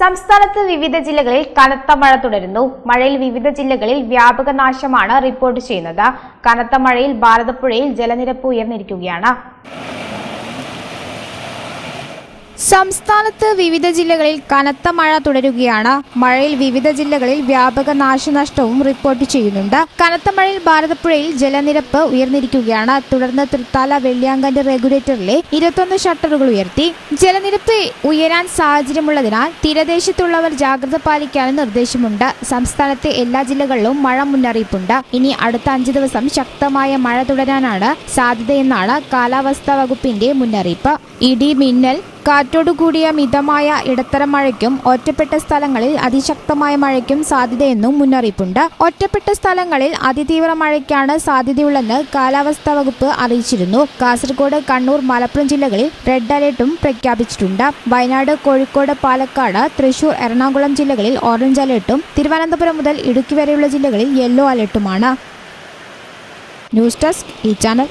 സംസ്ഥാനത്ത് വിവിധ ജില്ലകളിൽ കനത്ത മഴ തുടരുന്നു. മഴയിൽ വിവിധ ജില്ലകളിൽ വ്യാപക നാശമാണ് റിപ്പോർട്ട് ചെയ്യുന്നത്. കനത്ത മഴയിൽ ഭാരതപ്പുഴയിൽ ജലനിരപ്പ് ഉയർന്നിരിക്കുകയാണ്. സംസ്ഥാനത്ത് വിവിധ ജില്ലകളിൽ കനത്ത മഴ തുടരുകയാണ്. മഴയിൽ വിവിധ ജില്ലകളിൽ വ്യാപക നാശനഷ്ടവും റിപ്പോർട്ട് ചെയ്യുന്നുണ്ട്. കനത്ത മഴയിൽ ഭാരതപ്പുഴയിൽ ജലനിരപ്പ് ഉയർന്നിരിക്കുകയാണ്. തുടർന്ന് തൃത്താല വെള്ളിയാങ്കന്റെ റെഗുലേറ്ററിലെ ഇരുപത്തൊന്ന് ഷട്ടറുകൾ ഉയർത്തി. ജലനിരപ്പ് ഉയരാൻ സാഹചര്യമുള്ളതിനാൽ തീരദേശത്തുള്ളവർ ജാഗ്രത പാലിക്കാനും നിർദ്ദേശമുണ്ട്. സംസ്ഥാനത്തെ എല്ലാ ജില്ലകളിലും മഴ മുന്നറിയിപ്പുണ്ട്. ഇനി അടുത്ത അഞ്ച് ദിവസം ശക്തമായ മഴ തുടരാനാണ് സാധ്യതയെന്നാണ് കാലാവസ്ഥാ വകുപ്പിന്റെ മുന്നറിയിപ്പ്. ഇടി മിന്നൽ കാറ്റോടുകൂടിയ മിതമായ ഇടത്തരം മഴയ്ക്കും ഒറ്റപ്പെട്ട സ്ഥലങ്ങളിൽ അതിശക്തമായ മഴയ്ക്കും സാധ്യതയെന്നും മുന്നറിയിപ്പുണ്ട്. ഒറ്റപ്പെട്ട സ്ഥലങ്ങളിൽ അതിതീവ്ര മഴയ്ക്കാണ് സാധ്യതയുള്ളെന്ന് കാലാവസ്ഥാ വകുപ്പ് അറിയിച്ചിരുന്നു. കാസർഗോഡ് കണ്ണൂർ മലപ്പുറം ജില്ലകളിൽ റെഡ് അലേർട്ടും പ്രഖ്യാപിച്ചിട്ടുണ്ട്. വയനാട് കോഴിക്കോട് പാലക്കാട് തൃശൂർ എറണാകുളം ജില്ലകളിൽ ഓറഞ്ച് അലേർട്ടും തിരുവനന്തപുരം മുതൽ ഇടുക്കി വരെയുള്ള ജില്ലകളിൽ യെല്ലോ അലേർട്ടുമാണ്. ന്യൂസ് ഡെസ്ക് ഈ channel.